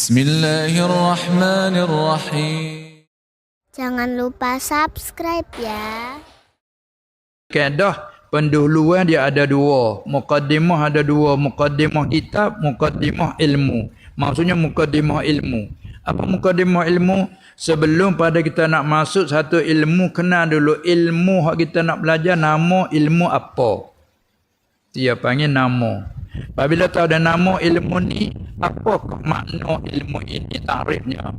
Bismillahirrahmanirrahim. Jangan lupa subscribe ya. Kaedah pendahuluan dia ada dua. Muqaddimah ada dua. Muqaddimah kitab, muqaddimah ilmu. Maksudnya muqaddimah ilmu. Apa muqaddimah ilmu? Sebelum pada kita nak masuk satu ilmu, kenal dulu ilmu yang kita nak belajar nama ilmu apa. Dia panggil nama. Apabila tahu dah nama ilmu ni, apa makna ilmu ini tarifnya?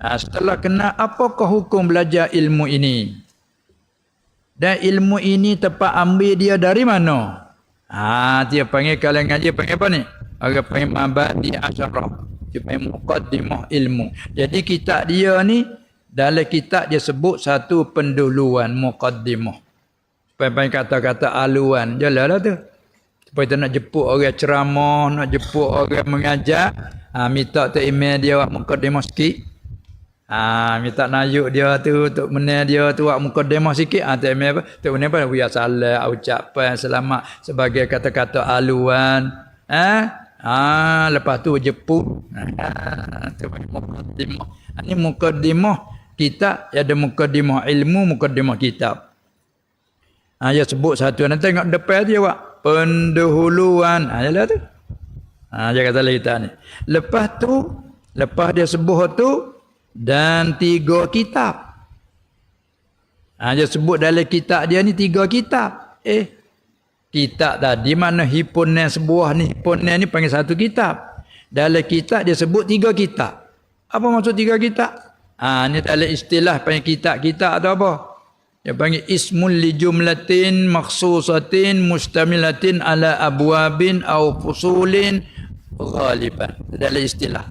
Ha, setelah kenal apakah hukum belajar ilmu ini? Dan ilmu ini tepat ambil dia dari mana? Ha, dia panggil kalau ngaji panggil apa ni? Orang panggil mabadi asyarah. Dia panggil muqaddimah ilmu. Jadi kitab dia ni, dalam kitab dia sebut satu pendahuluan muqaddimah. Supaya kata-kata aluan. Jalan lah tu. Kita nak jemput orang ceramah, nak jemput orang mengajar. Ha, minta tu email dia buat mukadimah sikit. Ha, minta nayuk dia tu untuk menel dia tu buat mukadimah sikit. Ha, tu email apa? Tu menel apa? Wiyah salah, ucapan selamat sebagai kata-kata aluan. Ha? Ha, lepas tu jemput. Ha, tu mukadimah. Ha, ini mukadimah kita ada mukadimah ilmu, mukadimah kitab. Ha, dia sebut satu. Nanti tengok depan dia buat pendahuluan. Ha jelah tu. Ha dia kata kita ni. Lepas tu lepas dia sebut tu dan tiga kitab. Ha dia sebut dalam kitab dia ni tiga kitab. Eh kitab tadi mana hipunnya sebuah ni hipunnya ni panggil satu kitab. Dalam kitab dia sebut tiga kitab. Apa maksud tiga kitab? Ha ni dalam istilah panggil kitab-kitab atau apa? Dia panggil ismul li jumlatin makhsusatin mustamilatin ala abwabin au fusulin ghaliban. Dalam istilah.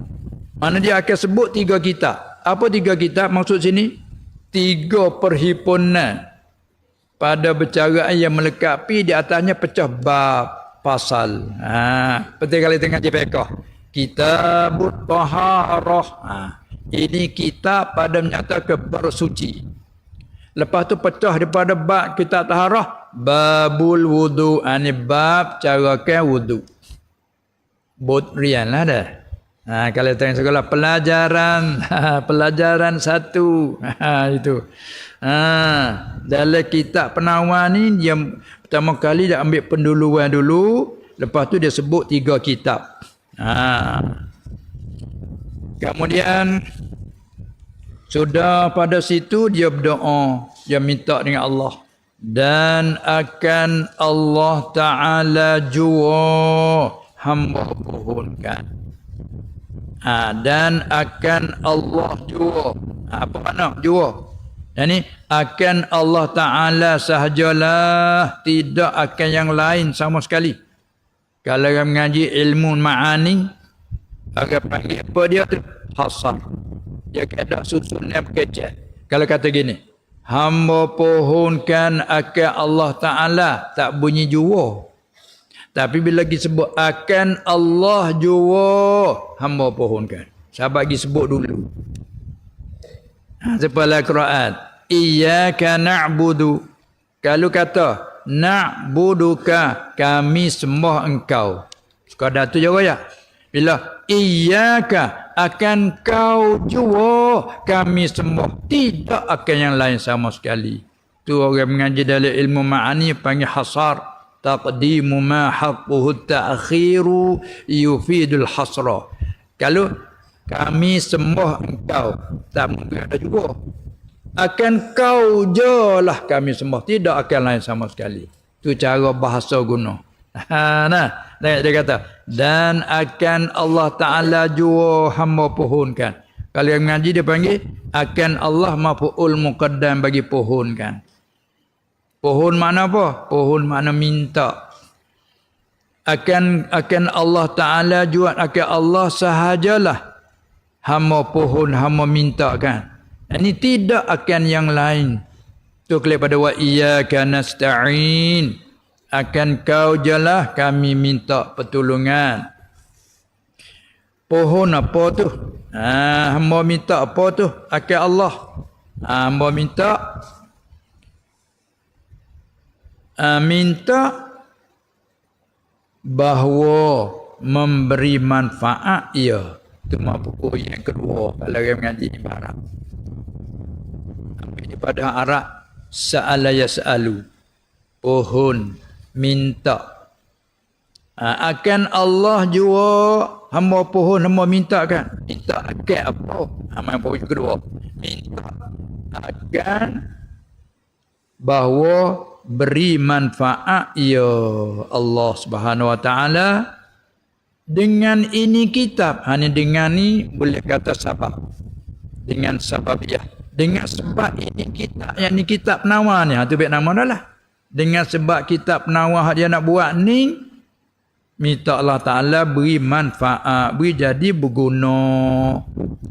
Mana dia akan sebut tiga kitab. Apa tiga kitab maksud sini? Tiga perhimpunan pada bercaraan yang melengkapi di atasnya pecah bab pasal. Ha, seperti kali tengah JPK. Kitabut Taharah. Ha, ini kitab pada menyatakan bersuci. Lepas tu pecah daripada bab kita taharah babul wudu ani bab cara ke wudu. Bot rian lah dah. Ha, kalau tengok sekolah pelajaran pelajaran satu ha, itu. Ha, dalam kitab penawar ni dia pertama kali dia ambil penduluan dulu, lepas tu dia sebut tiga kitab. Ha. Kemudian sudah pada situ dia berdoa, dia minta dengan Allah dan akan Allah Taala jua hamba pohonkan. Ha, dan akan Allah jua. Ha, apa makna jua? Ini akan Allah Taala sahajalah tidak akan yang lain sama sekali. Kalau orang mengaji ilmu ma'ani, agak panggil apa dia tu? Hasar dia kata susunnya berkecil. Kalau kata gini, hamba pohonkan akan Allah Ta'ala tak bunyi jua. Tapi bila lagi sebut akan Allah jua, hamba pohonkan. Sahabat lagi sebut dulu. Ha, Sepalah Quran. Iyaka na'budu. Kalau kata na'buduka kami sembah engkau. Sekadar tu jawab ya. Bila iyaka akan kau jua kami semua tidak akan yang lain sama sekali. Tu orang mengaji dalam ilmu ma'ani panggil hasar. Taqdimu ma haqquhu ta'khiru yufidul hasra. Kalau kami sembah engkau tak mungkin ada juga akan kau je lah kami sembah tidak akan lain sama sekali. Tu cara bahasa guna ha nah Tengok dia kata. Dan akan Allah Ta'ala jua hamba pohonkan. Kalau yang mengaji dia panggil. Akan Allah mafu'ul muqaddam bagi pohonkan. Pohon mana apa? Pohon mana minta. Akan akan Allah Ta'ala jua akan Allah sahajalah. Hamba pohon, hamba minta kan. Ini tidak akan yang lain. Tu kelihatan pada wa iyyaka nasta'in akan kau jelah kami minta pertolongan. Pohon apa tu? Ha, hamba minta apa tu? Akan Allah. Ha, hamba minta ha, minta bahawa memberi manfaat ia. Itu buku yang kedua kalau orang mengaji ibarat. Ambil pada Arab sa'ala yas'alu. Pohon minta. Ha, akan Allah jua hamba pohon hamba minta kan. Minta akan apa? Amal ha, pohon yang kedua. Minta akan bahawa beri manfaat ya Allah Subhanahu wa taala dengan ini kitab hanya dengan ni boleh kata sebab dengan sebab ya dengan sebab ini kitab yang ni kitab nawa ni ha tu baik nama dah lah dengan sebab kitab nawa dia nak buat ni minta Allah Taala beri manfaat beri jadi berguna.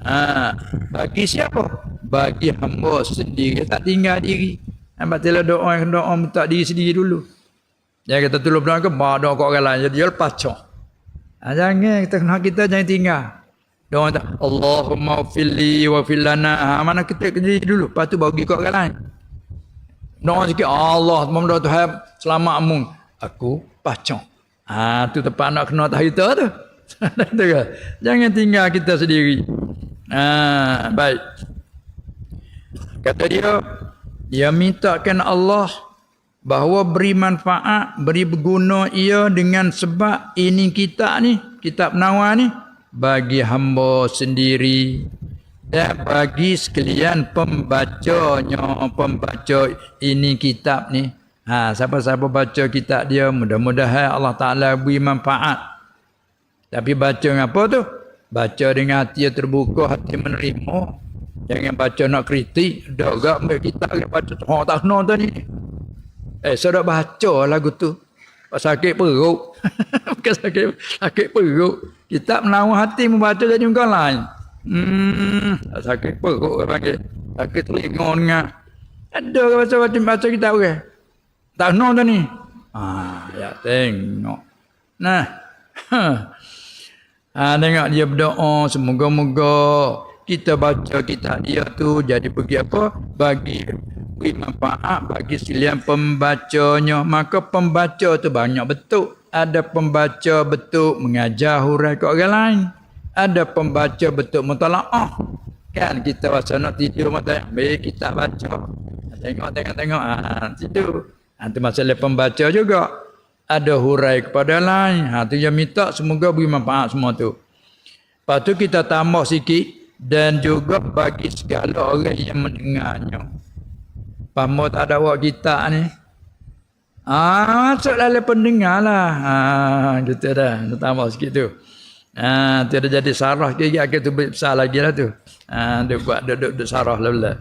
Ha bagi siapa? Bagi hamba sendiri. Tak tinggal diri. Hamba tela doa doa minta diri sendiri dulu. Dia kata tolong doa ke? Ba doa kau orang lain. Jadi lepas cok. Ha, jangan. Kita kena kita jangan tinggal. Doa tak Allahumma fili wa filana. Ha, mana kita kerja dulu. Lepas tu bagi kau orang lain. Doa sikit Allah memohon Tuhan selamat amun. Aku pacong. Ha tu tempat nak kena tahu itu tu. jangan tinggal kita sendiri. Ha baik. Kata dia dia mintakan Allah bahawa beri manfaat, beri berguna ia dengan sebab ini kita ni, kitab nawa ni bagi hamba sendiri dan bagi sekalian pembacanya, pembaca ini kitab ni. Ha, siapa-siapa baca kitab dia, mudah-mudahan Allah Ta'ala beri manfaat. Tapi baca dengan apa tu? Baca dengan hati yang terbuka, hati menerima. Jangan baca nak kritik. Dah agak kita baca. Oh, tak kena tu ni. Eh, saya dah baca lagu tu. Sakit perut. Bukan sakit, sakit perut. Kita menawan hati membaca jadi muka lain. Hmm, sakit perut orang panggil. Sakit telinga dengar. Ada ke baca baca baca kita orang? Tak kenal tu ni. Ah, ya tengok. Nah. Ha, tengok dia berdoa semoga-moga kita baca kita dia tu jadi bagi apa? Bagi beri manfaat bagi sekalian pembacanya maka pembaca tu banyak betul ada pembaca betul mengajar hurai ke orang lain ada pembaca betul mutalaah kan kita rasa nak tidur mata ambil kita baca tengok tengok tengok ah tidur ha, itu masalah pembaca juga ada hurai kepada lain ha tu yang minta semoga beri manfaat semua tu lepas tu kita tambah sikit dan juga bagi segala orang yang mendengarnya Pamo tak ada awak kita ni. Ah, masuk dalam pendengar lah. Ah, gitu dah. Tambah sikit tu. Ah, tu ada jadi sarah ke akan tu besar lagi lah tu. Ah, dia buat duduk duduk sarah lah lah.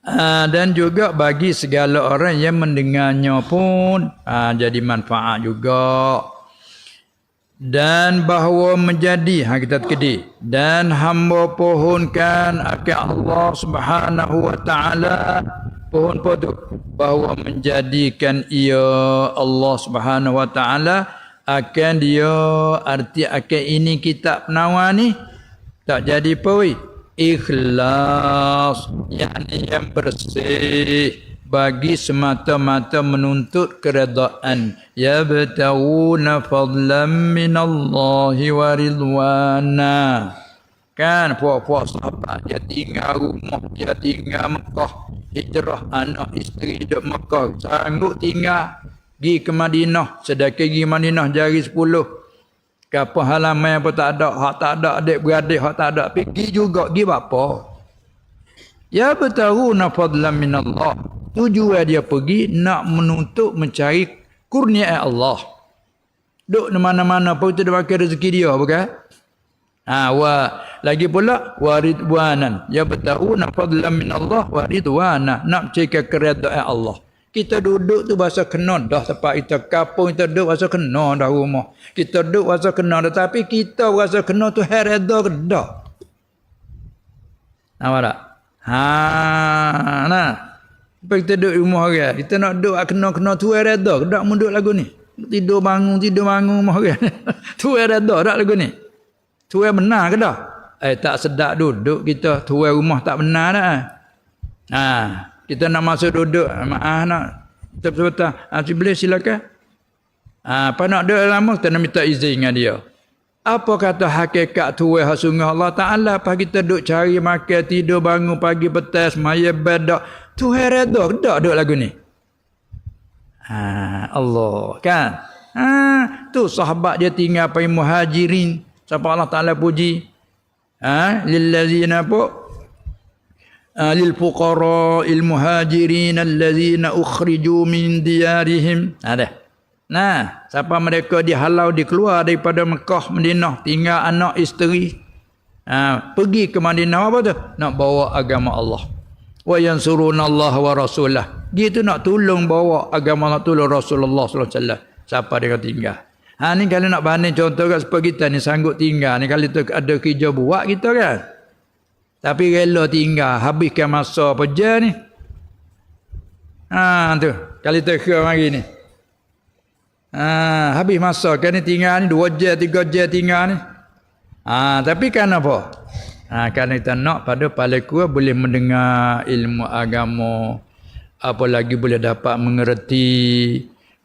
Ah, dan juga bagi segala orang yang mendengarnya pun ah, jadi manfaat juga dan bahawa menjadi ha kita kedi dan hamba pohonkan akan Allah Subhanahu wa taala pohon podu bahawa menjadikan ia Allah Subhanahu wa taala akan dia arti akan ini kitab penawa ni tak jadi pewi ikhlas yakni yang bersih bagi semata-mata menuntut keredaan. Ya batawuna fadlan min Allah wa ridwana. Kan puak-puak sahabat dia tinggal rumah dia tinggal Mekah. Hijrah anak isteri di Mekah. Sanggup tinggal pergi ke Madinah sedekah pergi Madinah jari 10 kapal halaman apa tak ada hak tak ada adik beradik hak tak ada pergi juga pergi apa ya batawuna fadlan min Allah Tujuan dia pergi nak menuntut mencari kurnia Allah. Duk di mana-mana pun kita pakai rezeki dia bukan? Ha wa lagi pula waridwanan. Ya bertahu nak fadlan min Allah waridwana nak cari keredaan Allah. Kita duduk tu bahasa kena dah tempat kita kapung kita duduk bahasa kena dah rumah. Kita duduk bahasa kena tetapi kita bahasa kena tu hereda ke dah. Nampak tak? Ha nah. Apa kita duduk rumah orang? Kita nak duduk kena-kena tuai reda. Tak mau duduk lagu ni. Tidur bangun, tidur bangun rumah orang. tuai reda tak lagu ni. Tuai benar ke dah? Eh tak sedap duduk kita. Tuai rumah tak benar dah. Ha, kita nak masuk duduk. Maaf nak. Betul-betul. Ha, boleh silakan. Ha, apa nak duduk lama, kita nak minta izin dengan dia. Apa kata hakikat tuai hasungah Allah Ta'ala Apa kita duduk cari makan, tidur, bangun pagi, petang, semaya, bedak. Tuhan reda, tak duduk lagu ni. Ha, Allah kan. Ha, tu sahabat dia tinggal pai muhajirin. Siapa Allah Taala puji. Ha, lillazina apa? Il muhajirin allazina ukhriju min diyarihim. Dah. Nah, siapa mereka dihalau dikeluar daripada Mekah Madinah tinggal anak isteri. Ha, pergi ke Madinah apa tu? Nak bawa agama Allah. Wa yansurunallah wa rasulah. Gitu nak tolong bawa agama Allah tolong Rasulullah wasallam. Siapa dia tinggal. Ha ni kalau nak banding contoh kat supaya kita ni sanggup tinggal ni kalau tu ada kerja buat kita kan. Tapi rela tinggal habiskan masa apa je ni. Ha tu. Kalau tu ke mari ni. Ha, habis masa kan ni tinggal ni dua jam, tiga jam tinggal ni. Ha, tapi kan apa? Ha, kerana kita nak pada paling kuat boleh mendengar ilmu agama. Apa lagi boleh dapat mengerti.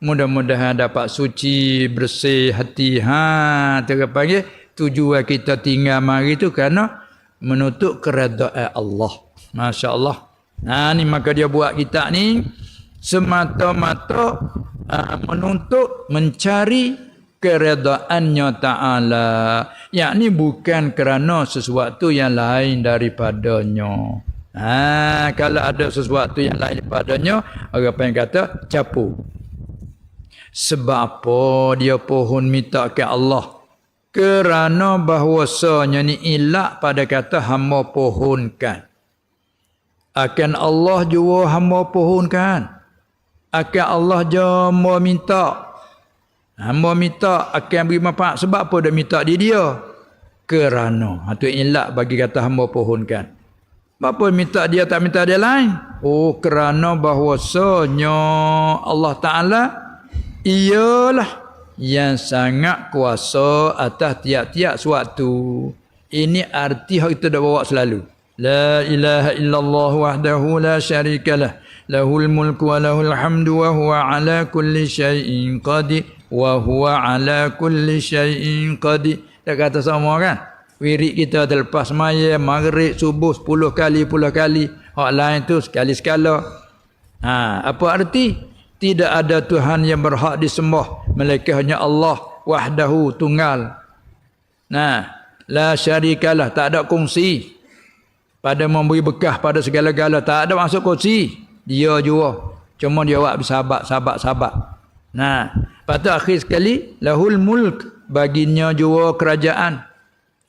Mudah-mudahan dapat suci, bersih hati. Ha, tu panggil tujuan kita tinggal mari tu kerana menutup keredaan Allah. Masya Allah. Ha, ni maka dia buat kita ni semata-mata uh, menuntut mencari keredaannya ta'ala yakni bukan kerana sesuatu yang lain daripadanya ha, kalau ada sesuatu yang lain daripadanya orang apa yang kata capu sebab apa dia pohon minta ke Allah kerana bahwasanya ni ilak pada kata hamba pohonkan akan Allah jua hamba pohonkan akan Allah jama minta. Hamba minta akan beri manfaat. Sebab apa dia minta di dia? Kerana. Itu ha, ilak bagi kata hamba pohonkan. Apa minta dia tak minta dia lain? Oh kerana bahwasanya Allah Ta'ala ialah yang sangat kuasa atas tiap-tiap suatu. Ini arti yang kita dah bawa selalu. La ilaha illallah wahdahu la syarikalah. Lahul mulku wa lahul hamdu wa huwa ala kulli syai'in qadir. Wa huwa ala kulli syai'in qadir. Dia kata sama kan? Wirid kita terlepas maya maghrib subuh 10 kali 10 kali. Hak lain tu sekali sekala ha apa arti tidak ada tuhan yang berhak disembah. Melainkan hanya Allah wahdahu tunggal. Nah la syarikalah tak ada kongsi. Pada memberi bekah pada segala-gala tak ada masuk kongsi dia juga cuma dia buat bersahabat sahabat sahabat. Nah patut akhir sekali lahul mulk. Baginya juga kerajaan.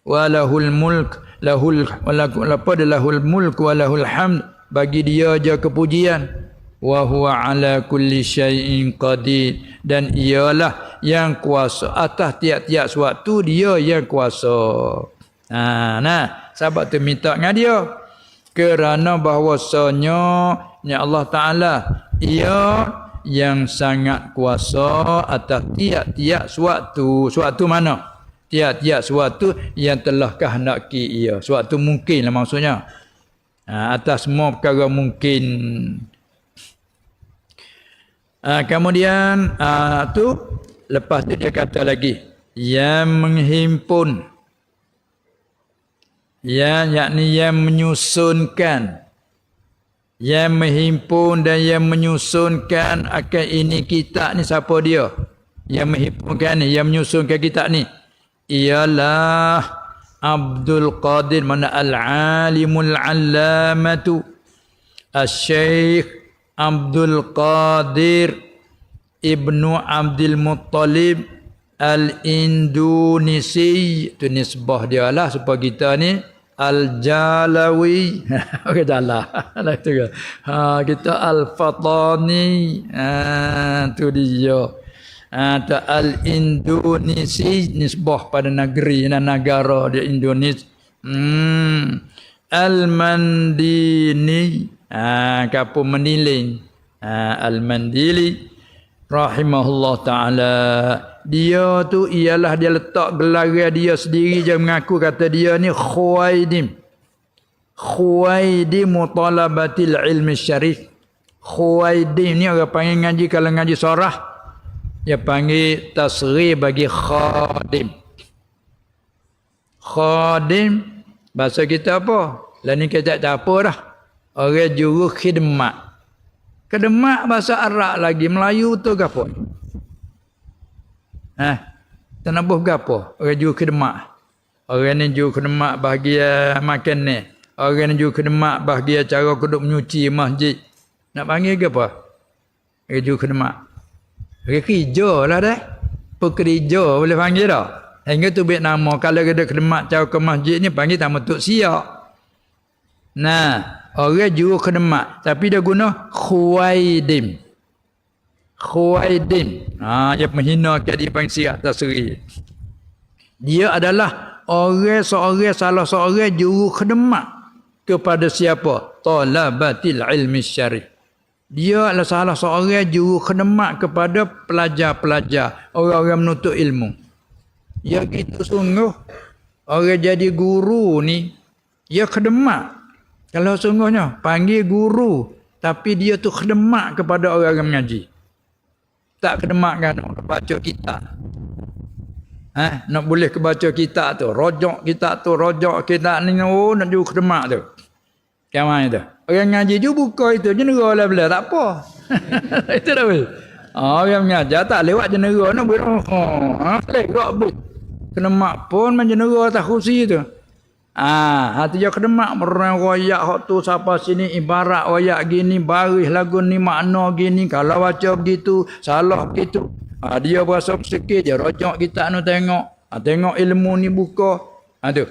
Walahul mulk lahul dia lahul mulk walahul hamd. Bagi dia je kepujian wa huwa ala kulli syai'in qadir. Dan ialah yang kuasa atas tiap-tiap sesuatu dia yang kuasa. Ha nah. Sahabat tu minta dengan dia. Kerana bahwasanya ya Allah Taala ia yang sangat kuasa atas tiap-tiap suatu. Suatu mana? Tiap-tiap suatu yang telah kehendaki ia. Suatu mungkinlah maksudnya. Ha, atas semua perkara mungkin ha, kemudian ha, tu lepas tu dia kata lagi yang menghimpun. Yang yakni yang menyusunkan. Yang menghimpun dan yang menyusunkan akan ini kitab ni siapa dia? Yang menghimpunkan ni yang menyusunkan kitab ni ialah Abdul Qadir mana al-alimul allamatu Al-Syekh Abdul Qadir Ibnu Abdul Muttalib Al-Indonesi itu nisbah dia lah supaya kita ni Al-Jalawi. Okey dah lah. Lah ke. Ha kita Al-Fatani. Ha tu dia. Ha tu Al-Indonesi nisbah pada negeri dan negara di Indonesia. Hmm. Al-Mandini. Ha kapu meniling. Ha Al-Mandili rahimahullah taala. Dia tu ialah dia letak gelar dia sendiri je mengaku kata dia ni khuwaidim khuwaidim mutalabatil ilmi syarif. Khuwaidim ni orang panggil ngaji kalau ngaji sorah dia panggil tasghir bagi khadim. Khadim bahasa kita apa? Lah ni kita tak apa dah orang juru khidmat. Khidmat bahasa Arab lagi Melayu tu gapo eh tenabuh gapo orang juru khidmat. Orang ni juru khidmat bahagia makan ni. Orang ni juru khidmat bahagia cara kuduk menyuci masjid. Nak panggil ke apa? Orang juru khidmat. Kerja lah dah. Pekerja boleh panggil dah. Hingga tu biar nama kalau ada khidmat cara ke masjid ni panggil tamu tuk siap. Nah, orang juru khidmat tapi dia guna khuwaidim. Khuwaidim. Ha, dia menghina ke dia panggil siap tasri. Dia adalah orang seorang salah seorang juru khidmat kepada siapa? Talabatil ilmi syarif. Dia adalah salah seorang juru khidmat kepada pelajar-pelajar, orang-orang menuntut ilmu. Ya gitu sungguh orang jadi guru ni ya khidmat. Kalau sungguhnya panggil guru tapi dia tu khidmat kepada orang yang mengaji. Tak khidmat kan nak baca kita. Ha, nak boleh ke baca kita tu, rojok kita tu, rojok kita ni oh nak juga khidmat tu. Kawan itu. Orang ngaji juga buka itu jenera lah bila tak apa. itu dah boleh. Orang mengajar tak lewat jenera nak boleh. Ha, lewat but kena mak pun menjenera atas kursi tu. Ah, hati dia kena mak berang royak hak tu siapa sini ibarat royak gini baris lagu ni makna gini kalau baca begitu salah begitu. Ah, dia berasa sikit je rojak kita nu tengok. Ah, tengok ilmu ni buka. Ah tu.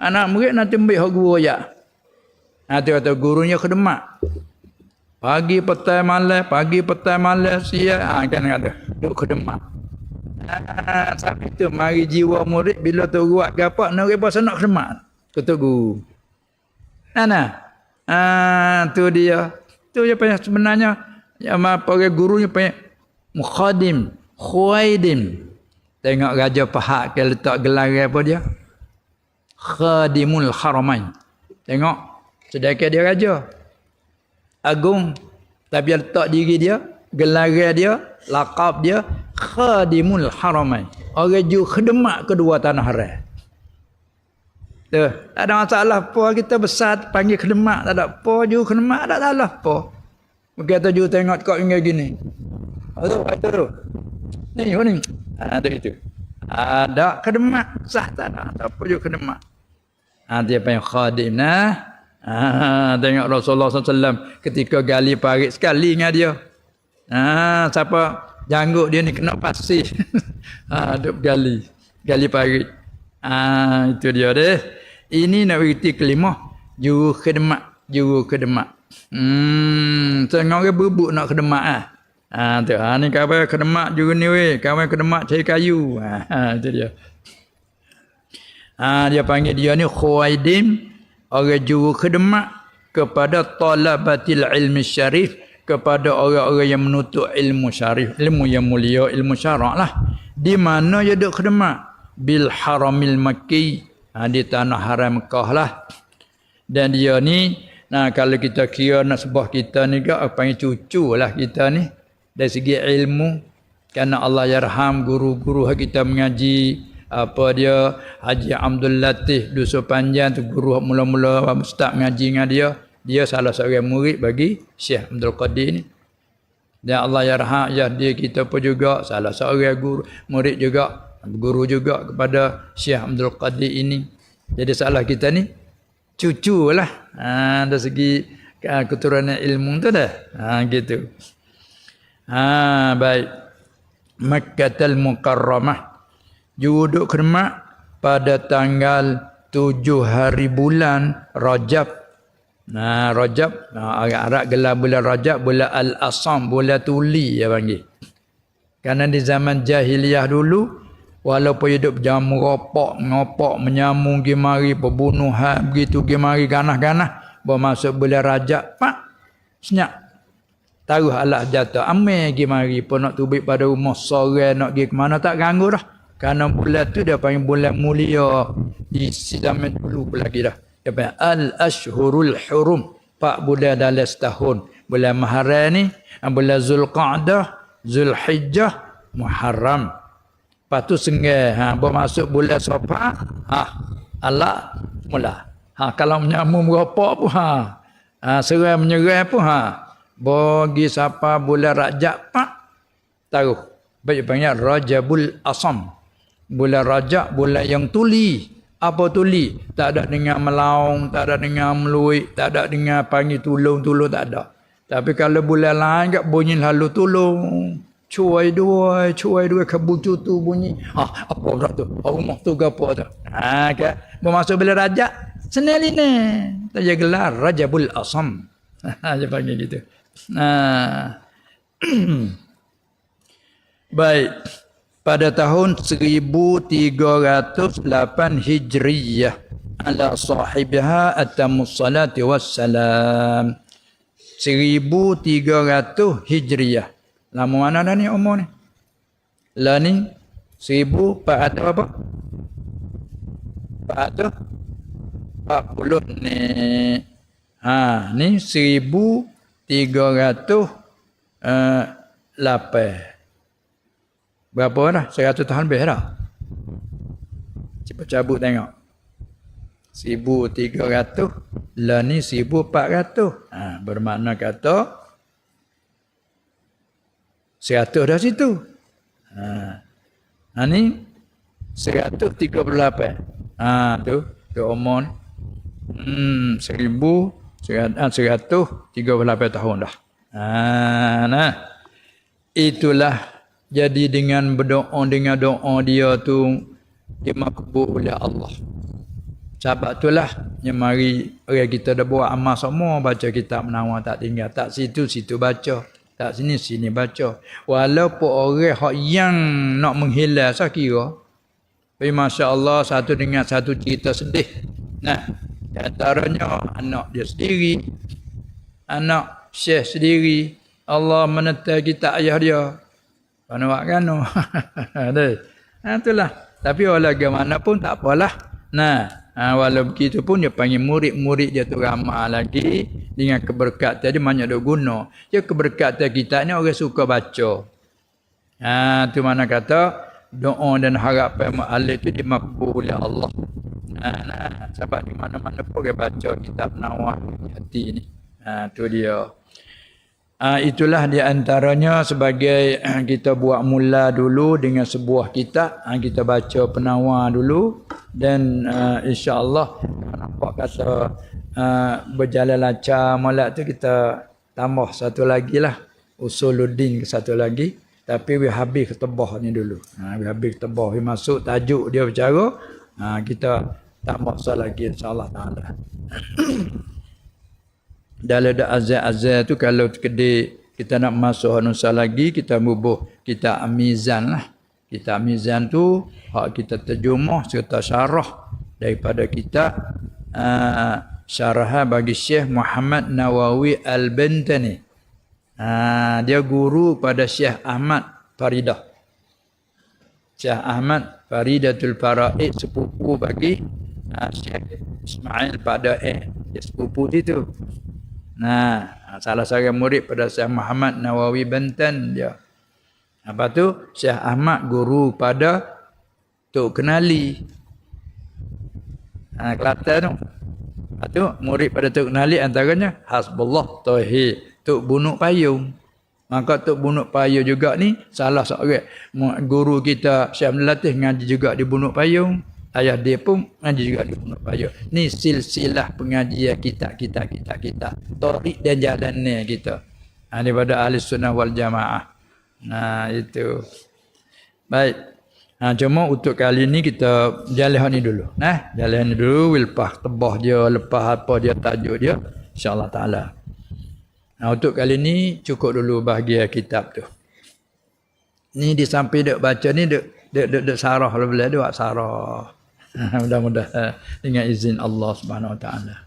Anak murid nanti ambil hak guru royak. Ah tu kata gurunya kena mak. Pagi petang malam, pagi petang malam siap ah kan kata. Duk kedemak. Ah, sampai tu mari jiwa murid bila tu buat gapak nak repa nak khidmat. Kata guru. Ana. Ah tu dia. Tu dia punya sebenarnya yang apa gurunya punya mukhadim, khuaidim. Tengok raja Pahak ke letak gelar apa dia? Khadimul Haramain. Tengok sedekah dia raja. Agung tapi letak diri dia, gelar dia, lakab dia khadimul haramain. Orang ju khidmat kedua tanah haram. Tu, tak ada masalah apa kita besar panggil khidmat tak ada apa ju khidmat tak ada salah apa. Kita ju tengok kau ingat gini. Aduh, itu tu. Ni, ni. Ada itu. Ada khidmat sah tak ada. Tak apa ju khidmat. Ha, dia panggil khadim nah. Ha, tengok Rasulullah SAW ketika gali parit sekali dengan dia. Ha, siapa janggut dia ni kena pasir. ha, duk gali. Gali parit. Ha, itu dia deh. Ini nak beriti kelima. Juru khidmat. Juru khidmat. Hmm, tengok ke bubuk nak khidmat ah. Ha, tu. Ha, ni kawan khidmat juru ni weh. Kawan khidmat cari kayu. Ha, ha, itu dia. Ha, dia panggil dia ni Khuwaidim. Orang juru khidmat kepada talabatil ilmi syarif kepada orang-orang yang menuntut ilmu syarif, ilmu yang mulia, ilmu syarak lah. Di mana dia duduk khidmat? Bil haramil makki. Ha, di tanah haram Mekah lah. Dan dia ni, nah kalau kita kira nak sebuah kita ni ke, apa yang cucu lah kita ni. Dari segi ilmu. Kerana Allah yarham guru-guru kita mengaji. Apa dia, Haji Abdul Latif, Dusun Panjang tu guru mula-mula start mengaji dengan dia dia salah seorang murid bagi Syekh Abdul Qadir ni. Dan Allah yarham ya dia kita pun juga salah seorang guru murid juga guru juga kepada Syekh Abdul Qadir ini. Jadi salah kita ni cucu lah. Ha, dari segi ha, keturunan ilmu tu dah. Ha, gitu. Ha, baik. Makkatul Mukarramah. Juduk khidmat pada tanggal tujuh hari bulan Rajab Nah, Rajab, nah, Arab gelar bulan Rajab, bulan Al-Asam, bulan Tuli dia panggil. Karena di zaman jahiliyah dulu, walaupun hidup jam merokok, ngopok, menyambung, gimari, pembunuhan, begitu, gimari, ganah-ganah, bawa masuk bulan Rajab, pak, senyap. Taruh Allah jatuh, amai gimari, pun nak tubik pada rumah, sore nak pergi ke mana, tak ganggu dah. Karena bulan tu dia panggil bulan mulia di zaman dulu lagi dah apa al-ashhurul hurum pak bulan dalam setahun bulan Muharram ni bulan Zulqa'dah Zulhijjah Muharram. Lepas tu sengai ha bermasuk bulan Safar ha alak mula. Ha kalau menyambung berapa pun ha. Ha serai menyerah pun ha. Bagi siapa bulan Rajab pak taruh. Baik banyak Rajabul Asam. Bulan Rajab bulan yang tuli. Apa tuli? Tak ada dengan melaung, tak ada dengan meluik, tak ada dengan panggil tulung-tulung tak ada. Tapi kalau bulan lain kat bunyi lalu tolong. Cuai dua, cuai dua kebucu tu bunyi. Ha, apa pula tu? Ha, rumah tu ke apa tu? Ha, ke? Bermasuk bila raja. Senang ni. Tak jadi gelar Rajabul Asam. Ha, dia panggil gitu. Ha. Baik. Pada tahun 1308 Hijriyah ala sahibiha atamus salati wassalam. 1300 Hijriyah. Lama mana dah ni umur ni? Lah ni 1400 apa? 440 ni. Ha, ni 1300 uh, lapan. Berapa dah? 100 tahun lebih dah. Cepat cabut tengok. 1300 lah ni 1400. Ha, bermakna kata 100 dah situ. Ha. Ha ni 138. Ha tu tu umur ni. Hmm 1000 138 tahun dah. Ha nah. Itulah jadi dengan berdoa dengan doa dia tu dia makbul oleh Allah. Sebab itulah yang mari orang kita dah buat amal semua baca kitab menawar tak tinggal tak situ situ baca tak sini sini baca. Walaupun orang hak yang nak menghilang saya kira tapi masya-Allah satu dengan satu cerita sedih. Nah, antaranya anak dia sendiri anak syekh sendiri Allah menetai kita ayah dia mana buat kan? ha, itulah. Tapi walau pun tak apalah. Nah, ha, walau begitu pun dia panggil murid-murid dia tu ramah lagi dengan keberkatan dia banyak dok guna. Dia keberkatan kita ni orang suka baca. Ha, tu mana kata doa dan harapan mu'alif tu dimakbul oleh Allah. Ha, nah, sebab di mana-mana pun dia baca kitab nawah hati ni. Ha, tu dia. Uh, itulah di antaranya sebagai uh, kita buat mula dulu dengan sebuah kitab. Uh, kita baca penawar dulu. Dan uh, insyaallah nampak kata uh, berjalan lancar molek tu kita tambah satu lagi lah. Usuluddin ke satu lagi. Tapi we habis ketebah ni dulu. Ha uh, habis ketebah. We masuk tajuk dia bercara. Uh, kita tambah satu lagi insyaallah taala dalam ada azan-azan tu kalau kedai kita nak masuk hanusa lagi kita bubuh kita amizan lah. Kita amizan tu hak kita terjemah serta syarah daripada kita uh, syarah bagi Syekh Muhammad Nawawi Al-Bantani. Uh, dia guru pada Syekh Ahmad Faridah. Syekh Ahmad Faridatul Faraid sepupu bagi uh, Syekh Ismail pada eh sepupu itu Nah, salah seorang murid pada Syekh Muhammad Nawawi Banten dia. Apa tu? Syekh Ahmad guru pada Tok Kenali. Ha, Kelantan tu. Tu, murid pada Tok Kenali antaranya Hasbullah Tauhid Tok Bunuk Payung. Maka Tok Bunuk Payung juga ni salah seorang guru kita Syekh Melatih ngaji juga di Bunuk Payung ayah dia pun ngaji juga di Pondok Payo. Ni silsilah pengajian kita kita kita kita. Tarik dan jalan ni kita. Ha, daripada ahli sunnah wal jamaah. Nah itu. Baik. Ha, cuma untuk kali ni kita jalan ni dulu. Nah, jalan ni dulu. Lepas tebah dia, lepas apa dia tajuk dia. InsyaAllah ta'ala. Nah, untuk kali ni cukup dulu bahagia kitab tu. Ni di samping dek baca ni dek dek, dek sarah boleh dek sarah. Mudah-mudahan dengan izin Allah Subhanahu Wa Taala.